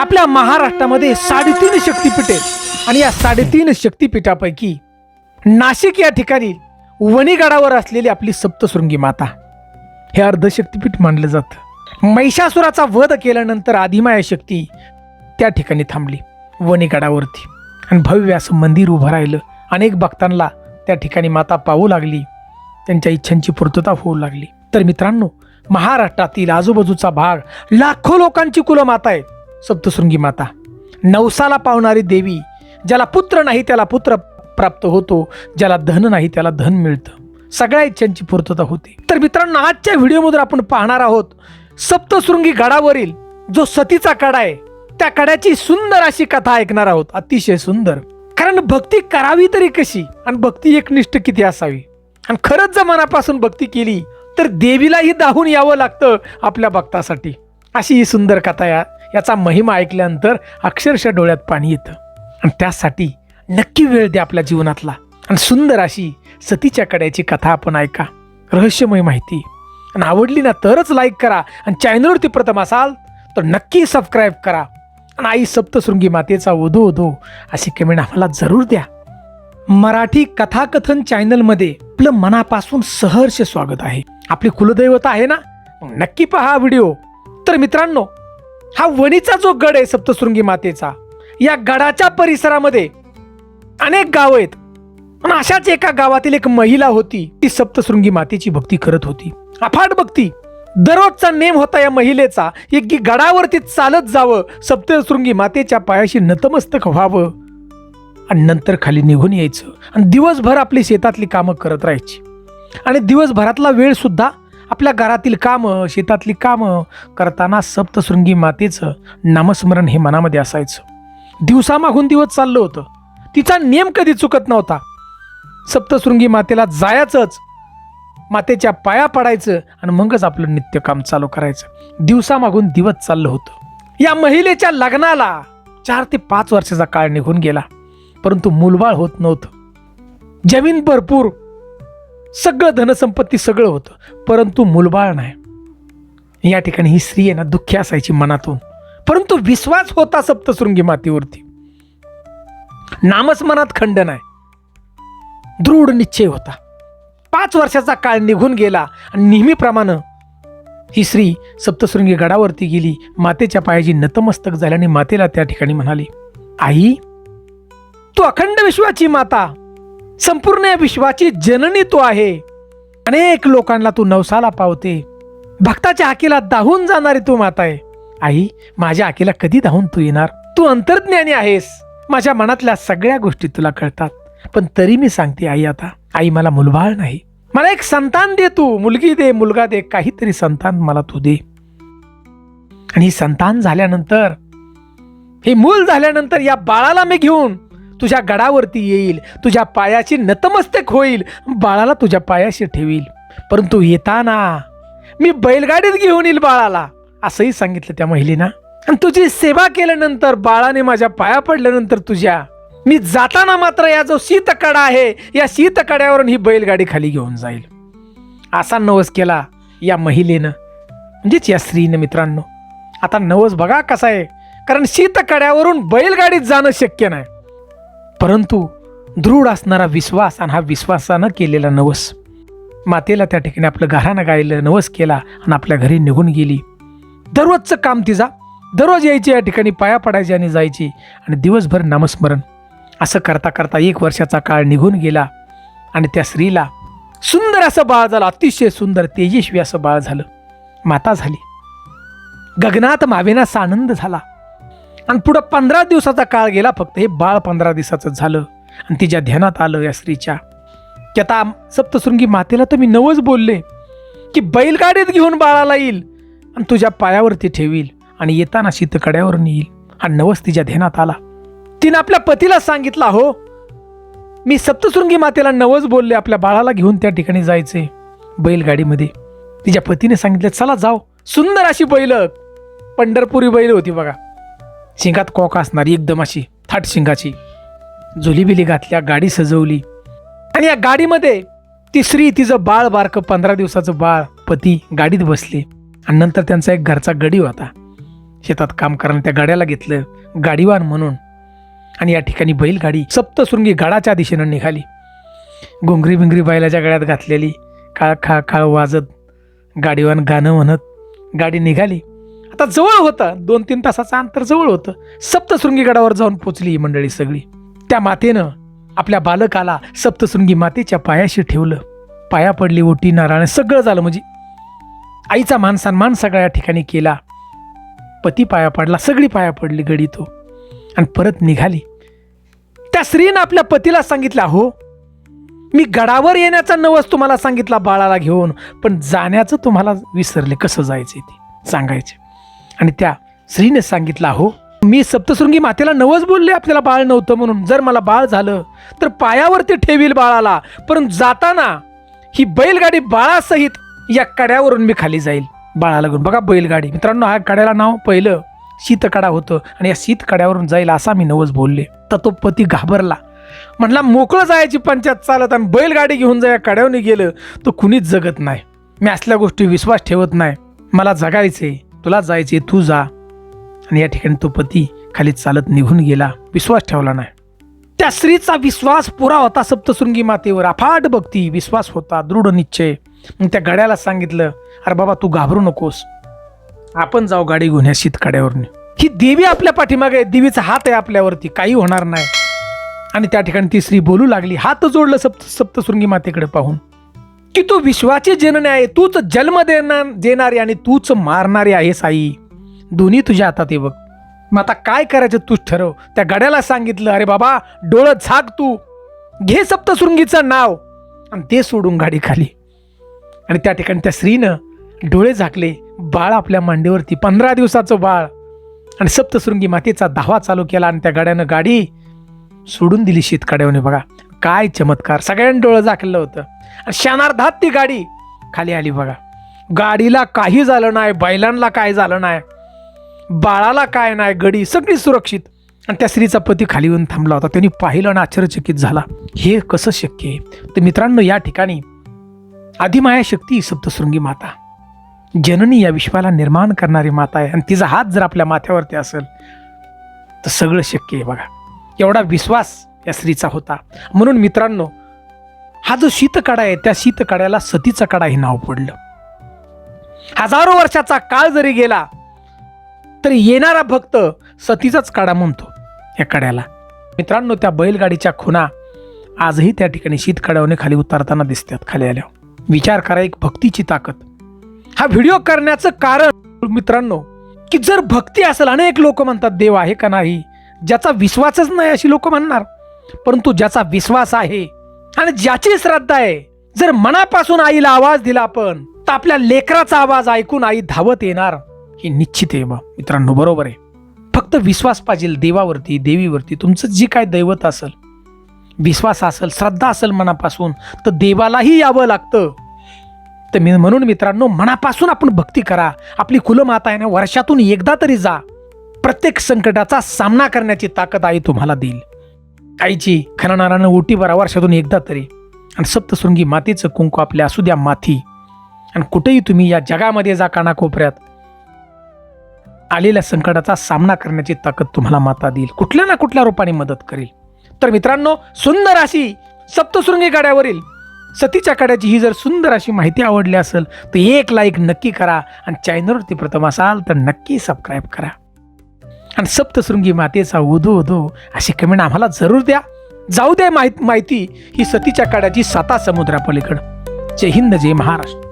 आपल्या महाराष्ट्रामध्ये साडेतीन शक्तिपीठ आहेत. आणि या साडेतीन शक्तिपीठापैकी नाशिक या ठिकाणी वणीगडावर असलेली आपली सप्तशृंगी माता. हे अर्धशक्तिपीठ मानलं जातं. महिषासुराचा वध केल्यानंतर आदिमाया शक्ती त्या ठिकाणी थांबली वणीगडावरती. आणि भव्य असं मंदिर उभं राहिलं. अनेक भक्तांना त्या ठिकाणी माता पाहू लागली. त्यांच्या इच्छांची पूर्तता होऊ लागली. तर मित्रांनो महाराष्ट्रातील आजूबाजूचा भाग लाखो लोकांची कुलमाता आहे सप्तशृंगी माता. नवसाला पावणारी देवी ज्याला पुत्र नाही त्याला पुत्र प्राप्त होतो. ज्याला धन नाही त्याला धन मिळतं. सगळ्या इच्छांची पूर्तता होते. तर मित्रांनो आजच्या व्हिडिओमधून आपण पाहणार आहोत सप्तशृंगी गडावरील जो सतीचा कडा आहे त्या कड्याची सुंदर अशी कथा ऐकणार आहोत. अतिशय सुंदर. कारण भक्ती करावी तरी कशी? आणि भक्ती एकनिष्ठ किती असावी? आणि खरंच जर मनापासून भक्ती केली तर देवीलाही दाहून यावं लागतं आपल्या भक्तासाठी. अशी ही सुंदर कथा या याचा महिमा ऐकल्यानंतर अक्षरशः डोळ्यात पाणी येतं. आणि त्यासाठी नक्की वेळ द्या आपल्या जीवनातला. आणि सुंदर अशी सतीच्या कड्याची कथा आपण ऐका. रहस्यमय माहिती. आणि आवडली ना तरच लाईक करा. आणि चॅनलवरती प्रथम असाल तर नक्की सबस्क्राईब करा. आणि आई सप्तशृंगी मातेचा ओधो ओधो अशी कमेंट आम्हाला जरूर द्या. मराठी कथाकथन चॅनलमध्ये आपलं मनापासून सहर्ष स्वागत आहे. आपली कुलदैवता आहे ना? नक्की पहा हा व्हिडिओ तर मित्रांनो हा वणीचा जो गड आहे सप्तशृंगी मातेचा या गडाच्या परिसरामध्ये अनेक गाव आहेत. पण अशाच एका गावातील एक महिला होती ती सप्तशृंगी मातेची भक्ती करत होती. अफाट भक्ती. दररोजचा नेम होता या महिलेचा एक की गडावरती चालत जावं सप्तशृंगी मातेच्या पायाशी नतमस्तक व्हावं. आणि नंतर खाली निघून यायचं. आणि दिवसभर आपली शेतातली कामं करत राहायची. आणि दिवसभरातला वेळ सुद्धा आपल्या घरातील कामं शेतातली कामं करताना सप्तशृंगी मातेचं नामस्मरण हे मनामध्ये असायचं. दिवसामागून दिवस चाललं होतं. तिचा नेम कधी चुकत नव्हता. सप्तशृंगी मातेला जायचंच. मातेच्या पाया पडायचं आणि मगच आपलं नित्यकाम चालू करायचं. दिवसामागून दिवस चाललं होतं. या महिलेच्या लग्नाला चार ते पाच वर्षाचा काळ निघून गेला. परंतु मूलबाळ होत नव्हतं. जमीन भरपूर सगळं धनसंपत्ती सगळं होतं परंतु मूलबाळ नाही. या ठिकाणी ही स्त्री आहे ना दुःखी असायची मनातून. परंतु विश्वास होता सप्तशृंगी मातेवरती. नामस्मनात खंड नाही. दृढ निश्चय होता. पाच वर्षाचा काळ निघून गेला आणि नेहमीप्रमाणे ही स्त्री सप्तशृंगी गडावरती गेली. मातेच्या पायाची नतमस्तक झाल्याने मातेला त्या ठिकाणी म्हणाली आई तू अखंड विश्वाची माता. संपूर्ण या विश्वाची जननी तो आहे. अनेक लोकांना तू नवसाला पावते. भक्ताच्या आकीला दाहून जाणारी तू माता आहे. आई माझ्या हाकेला कधी धावून तू येणार? तू अंतर्ज्ञानी आहेस. माझ्या मनातल्या सगळ्या गोष्टी तुला कळतात. पण तरी मी सांगते आई आता आई मला मुलबाळ नाही. मला एक संतान दे तू. मुलगी दे मुलगा दे काहीतरी संतान मला तू दे. आणि संतान झाल्यानंतर हे मूल झाल्यानंतर या बाळाला मी घेऊन तुझ्या गडावरती येईल तुझ्या पायाची नतमस्तक होईल बाळाला तुझ्या पायाशी ठेवील. परंतु येताना मी बैलगाडीत घेऊन येईल बाळाला असंही सांगितलं त्या महिलेनं. आणि तुझी सेवा केल्यानंतर बाळाने माझ्या पाया पडल्यानंतर तुझ्या मी जाताना मात्र या जो शीतकडा आहे या शीतकड्यावरून ही बैलगाडी खाली घेऊन जाईल. असा नवस केला या महिलेनं. म्हणजेच या स्त्रीनं मित्रांनो. आता नवस बघा कसा आहे. कारण शीतकड्यावरून बैलगाडीत जाणं शक्य नाही. परंतु दृढ असणारा विश्वास आणि हा विश्वासानं केलेला नवस. मातेला त्या ठिकाणी आपलं घरानं गायलं नवस केला आणि आपल्या घरी निघून गेली. दररोजचं काम तिचा. दररोज यायची या ठिकाणी पाया पडायची आणि जायची आणि दिवसभर नामस्मरण. असं करता करता एक वर्षाचा काळ निघून गेला आणि त्या स्त्रीला सुंदर असं बाळ झालं अतिशय सुंदर तेजस्वी असं बाळ झालं. माता झाली. गगनात मावेनाचा आनंद झाला. आणि पुढं पंधरा दिवसाचा काळ गेला फक्त हे बाळ पंधरा दिवसाचं झालं. आणि तिच्या ध्यानात आलं या स्त्रीच्या. की आता सप्तशृंगी मातेला तुम्ही नवच बोलले की बैलगाडीत घेऊन बाळाला येईल आणि तुझ्या पायावरती ठेवील आणि येताना शीतकड्यावर येईल आणि नवस तिच्या ध्यानात आला. तिने आपल्या पतीला सांगितलं हो मी सप्तशृंगी मातेला नवज बोलले आपल्या बाळाला घेऊन त्या ठिकाणी जायचे बैलगाडीमध्ये. तिच्या पतीने सांगितलं चला जाऊ सुंदर अशी बैल. पंढरपुरी बैल होती बघा. शिंगात कोक असणारी एकदम अशी थाट शिंगाची. झुलीबिली घातल्या गाडी सजवली. आणि या गाडीमध्ये तिसरी तिचं बाळ बारकं पंधरा दिवसाचं बाळ पती गाडीत बसले. आणि नंतर त्यांचा एक घरचा गडी होता. शेतात काम करायला त्या गाड्याला घेतलं गाडीवान म्हणून. आणि या ठिकाणी बैलगाडी सप्तशृंगी गडाच्या दिशेनं निघाली. घुंगरी बिंगरी बैलाच्या गळ्यात घातलेली काळ खा काळ वाजत गाडीवान गाणं म्हणत गाडी निघाली. आता जवळ होतं. दोन तीन तासाचं अंतर जवळ होतं. सप्तशृंगी गडावर जाऊन पोचली ही मंडळी सगळी. त्या मातेनं आपल्या बालकाला सप्तशृंगी मातेच्या पायाशी ठेवलं. पाया पडली ओटी नारायण सगळं झालं. म्हणजे आईचा मान सन्मान सगळ्या ठिकाणी केला. पती पाया पडला सगळी पाया पडली गडी तो हो. आणि परत निघाली. त्या स्त्रीनं आपल्या पतीला सांगितलं हो मी गडावर येण्याचा नवस तुम्हाला सांगितला बाळाला घेऊन पण जाण्याचं तुम्हाला विसरले. कसं जायचं ते? सांगायचे. आणि त्या स्त्रीने सांगितलं हो मी सप्तशृंगी मातेला नवच बोलले आपल्याला बाळ नव्हतं म्हणून. जर मला बाळ झालं तर पायावरती ठेवील बाळाला. परंतु जाताना ही बैलगाडी बाळासहित या कड्यावरून मी खाली जाईल बाळाला घेऊन. बघा बैलगाडी. मित्रांनो हा कड्याला नाव पहिलं शीतकडा होतं आणि या शीतकड्यावरून जाईल असा मी नवस बोलले. तर तो पती घाबरला. म्हणला मोकळं जायची पंचायत चालत आणि बैलगाडी घेऊन जा या कड्यावरून गेलं तर कुणीच जगत नाही. मी असल्या गोष्टी विश्वास ठेवत नाही. मला जगायचे तुला जायचे तू जा. आणि या ठिकाणी तो पती खाली चालत निघून गेला. विश्वास ठेवला नाही. त्या स्त्रीचा विश्वास पुरा होता सप्तशृंगी मातेवर. अफाट भक्ती विश्वास होता दृढ निश्चय. मग त्या गड्याला सांगितलं अरे बाबा तू घाबरू नकोस. आपण जाऊ गाडी घेऊन या शीतकड्यावरून. ही देवी आपल्या पाठीमागे आहे. देवीचा हात आहे आपल्यावरती. काही होणार नाही. आणि त्या ठिकाणी ती स्त्री बोलू लागली. हात जोडलं सप्त सप्तशृंगी मातेकडे पाहून. की तू विश्वाची जननी आहे तूच जन्म देणार देणारी आणि तूच मारणारी आहेस आई दोन्ही तुझ्या हातात आहे बघ. मग आता काय करायचं तूच ठरव. त्या गड्याला सांगितलं अरे बाबा डोळं झाक तू. घे सप्तशृंगीचं नाव. आणि ते सोडून गाडी खाली आणि त्या ठिकाणी त्या स्त्रीनं डोळे झाकले. बाळ आपल्या मांडीवरती. पंधरा दिवसाचं बाळ. आणि सप्तशृंगी मातेचा धावा चालू केला आणि त्या गाड्यानं गाडी सोडून दिली शेतकड्याने बघा काय चमत्कार. सगळ्यांनी डोळं झाकलं होतं. आणि क्षणार्धात ती गाडी खाली आली बघा. गाडीला काही झालं नाही बैलांना काय झालं नाही बाळाला काय नाही गडी सगळी सुरक्षित. आणि त्या स्त्रीचा पती खाली येऊन थांबला होता. त्यांनी पाहिलं आणि आश्चर्यचकित झाला. हे कसं शक्य आहे? तर मित्रांनो या ठिकाणी आदिमाया शक्ती सप्तशृंगी माता. जननी या विश्वाला निर्माण करणारी माता आहे. आणि तिचा हात जर आपल्या माथ्यावरती असेल तर सगळं शक्य आहे बघा. एवढा विश्वास या स्त्रीचा होता. म्हणून मित्रांनो हा जो शीतकडा आहे त्या शीतकड्याला सतीचा कडा हे नाव पडलं. हजारो वर्षाचा काळ जरी गेला तरी येणारा भक्त सतीचाच काडा म्हणतो या कड्याला. मित्रांनो त्या बैलगाडीच्या खुणा आजही त्या ठिकाणी शीतकड्यावने खाली उतरताना दिसतात खाली आल्यावर विचार करा एक भक्तीची ताकद. हा व्हिडिओ करण्याचं कारण मित्रांनो की जर भक्ती असेल अनेक लोक म्हणतात देव आहे का नाही? ज्याचा विश्वासच नाही अशी लोक म्हणणार. परंतु ज्याचा विश्वास आहे आणि ज्याची श्रद्धा आहे जर मनापासून आईला आवाज दिला आपण तर आपल्या लेकराचा आवाज ऐकून आई धावत येणार. हे निश्चित आहे बा. मित्रांनो बरोबर आहे. फक्त विश्वास पाहिजे देवावरती देवीवरती. तुमचं जी काय दैवत असेल विश्वास असेल श्रद्धा असेल मनापासून तर देवालाही यावं लागतं. तर मी म्हणून मित्रांनो मनापासून आपण भक्ती करा. आपली कुलमाता आहे ना वर्षातून एकदा तरी जा. प्रत्येक संकटाचा सामना करण्याची ताकद आई तुम्हाला देईल. आईची खननारानं ओटी भरा वर्षातून एकदा तरी. आणि सप्तशृंगी मातीचं कुंकू आपल्या असू द्या माथी. आणि कुठेही तुम्ही या जगामध्ये जा कानाकोपऱ्यात. आलेल्या संकटाचा सामना करण्याची ताकद तुम्हाला माता देईल. कुठल्या ना कुठल्या रूपाने मदत करेल. तर मित्रांनो सुंदर अशी सप्तशृंगी गाड्यावरील सतीच्या काड्याची ही जर सुंदर अशी माहिती आवडली असेल तर एक लाईक नक्की करा. आणि चॅनलवरती प्रथम असाल तर नक्की सबस्क्राईब करा. आणि सप्तशृंगी मातेचा उदो उदो अशी कमेंट आम्हाला जरूर द्या. जाऊ द्या माहीत माहिती ही सतीच्या काड्याची साता समुद्रापलीकडं. जय हिंद जय महाराष्ट्र.